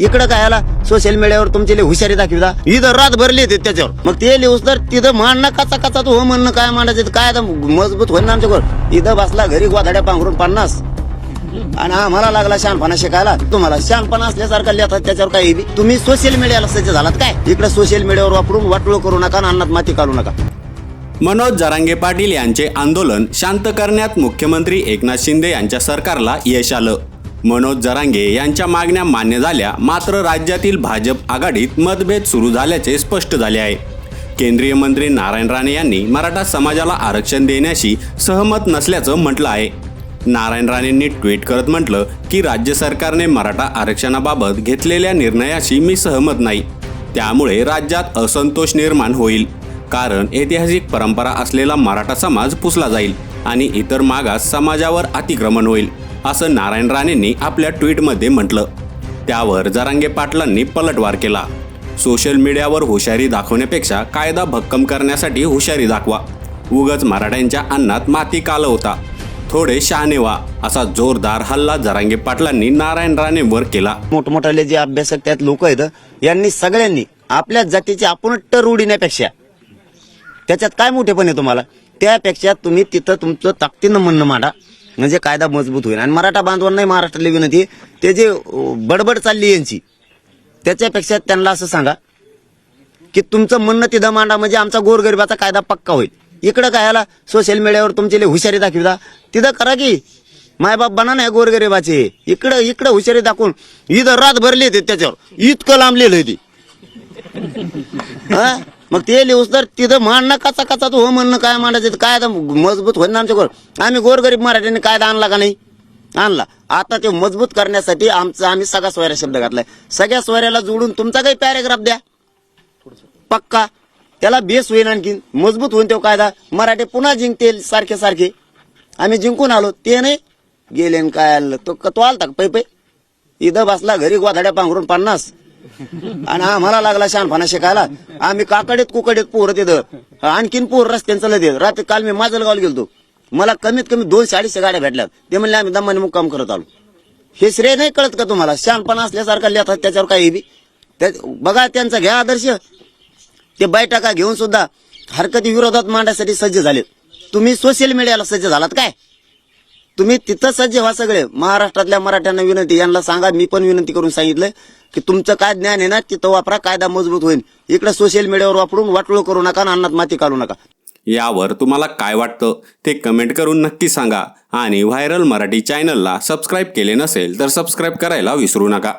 इकडं काय आला? सोशल मीडियावर तुमची लई हुशारी दाखविता इथं रात भरली येते त्याच्यावर. मग ते लिहूस तर तिथं मांडणं कचा कचा तू हो म्हणणं काय मांडायचं काय आता मजबूत होईल ना आमच्याकडं इथं बसला घरी गोधाड्या पांघरून पन्नास. आणि आम्हाला लागला शहाणपणा शिकायला. तुम्हाला शहाणपणा असल्यासारखा लिहितात त्याच्यावर काही तुम्ही सोशल मीडियाला सज्ज झालात काय? इकडे सोशल मीडियावर वापरून वाटोळ करू नका आणि अन्नात माती काढू नका. मनोज जरांगे पाटील यांचे आंदोलन शांत करण्यात मुख्यमंत्री एकनाथ शिंदे यांच्या सरकारला यश आलं. मनोज जरांगे यांच्या मागण्या मान्य झाल्या मात्र राज्यातील भाजप आघाडीत मतभेद सुरू झाल्याचे स्पष्ट झाले आहे. केंद्रीय मंत्री नारायण राणे यांनी मराठा समाजाला आरक्षण देण्याशी सहमत नसल्याचं म्हटलं आहे. नारायण राणेंनी ट्विट करत म्हटलं की राज्य सरकारने मराठा आरक्षणाबाबत घेतलेल्या निर्णयाशी मी सहमत नाही. त्यामुळे राज्यात असंतोष निर्माण होईल. कारण ऐतिहासिक परंपरा असलेला मराठा समाज पुसला जाईल आणि इतर मागास समाजावर अतिक्रमण होईल. असं नारायण राणेंनी आपल्या ट्विटमध्ये म्हटलं. त्यावर जरांगे पाटलांनी पलटवार केला. सोशल मीडियावर हुशारी दाखवण्यापेक्षा कायदा भक्कम करण्यासाठी हुशारी दाखवा. उगच मराठ्यांच्या अन्नात माती कालवता थोडे शहाणे व्हा असा जोरदार हल्ला जरांगे पाटलांनी नारायण राणेंवर केला. मोठमोठाले जे अभ्यासक त्यात लोक आहेत यांनी सगळ्यांनी आपल्या जातीची आपण टर उडण्यापेक्षा त्याच्यात काय मोठेपण आहे तुम्हाला? त्यापेक्षा तुम्ही तिथं तुमचं ताकदीनं म्हणणं मांडा. म्हणजे कायदा मजबूत होईल आणि मराठा बांधवांनाही महाराष्ट्राला विनंती ते जे बडबड चालली यांची त्याच्यापेक्षा त्यांना असं सांगा की तुमचं म्हणणं तिथं मांडा म्हणजे आमचा गोरगरिबाचा कायदा पक्का होईल. इकडं काय आला सोशल मीडियावर तुमची लई हुशारी दाखविता तिथं करा की मायबाप बना नाही गोरगरिबाचे. इकडं इकडं हुशारी दाखवून इथं रात भरली त्याच्यावर. इतकं लांबलेलं आहे ती. हा? मग ते लिहूस तर तिथं मांडणं काचा काचा तू हो म्हणणं काय मांडायचं काय मजबूत होईल ना आमच्याकडं आम्ही गोरगरीब मराठ्यांनी कायदा आणला का नाही? आणला. आता ते मजबूत करण्यासाठी आमचा आम्ही सगळा स्वैरा शब्द घातलाय. सगळ्या स्वैऱ्याला जोडून तुमचा काही पॅरेग्राफ द्या. पक्का. त्याला बेस होईल आणखीन. मजबूत होईल तो कायदा. मराठी पुन्हा जिंकतील सारखे सारखे. आम्ही जिंकून आलो. ते नाही. गेले काय आलं? तो तो आलता पै पै. इथं बसला घरी गोधाड्या पांघरून पन्नास. आणि आम्हाला लागला शहाणपणा शिकायला. आम्ही काकडीत कुकडीत पोर तिथं. आणखीन पोर रस्त्यानं चालत येत रात्री काल मी माझलगावला गेलतो. मला कमीत कमी दोनशे अडीचशे गाड्या भेटल्या ते म्हणले आम्ही दमाने मुक्काम करत आलो. हे श्रेय नाही कळत का तुम्हाला? शहाणपणा असल्यासारखा लिहतात त्याच्यावर काही बी. बघा त्यांचा घ्या आदर्श. ते बैठका घेऊन सुद्धा हरकती विरोधात मांडण्यासाठी सज्ज झालेत. तुम्ही सोशल मीडियाला सज्ज झालात काय? तुम्ही तिथं सज्ज व्हा सगळे. महाराष्ट्रातल्या मराठ्यांना विनंती यांना सांगा मी पण विनंती करून सांगितलं की तुमचं काय ज्ञान आहे ना तिथं वापरा कायदा मजबूत होईल. इकडे सोशल मीडियावर वापरून वाटोळ करू नका आणि अन्नात माती काढू नका. यावर तुम्हाला काय वाटतं ते कमेंट करून नक्की सांगा. आणि व्हायरल मराठी चॅनलला सबस्क्राईब केले नसेल तर सबस्क्राईब करायला विसरू नका.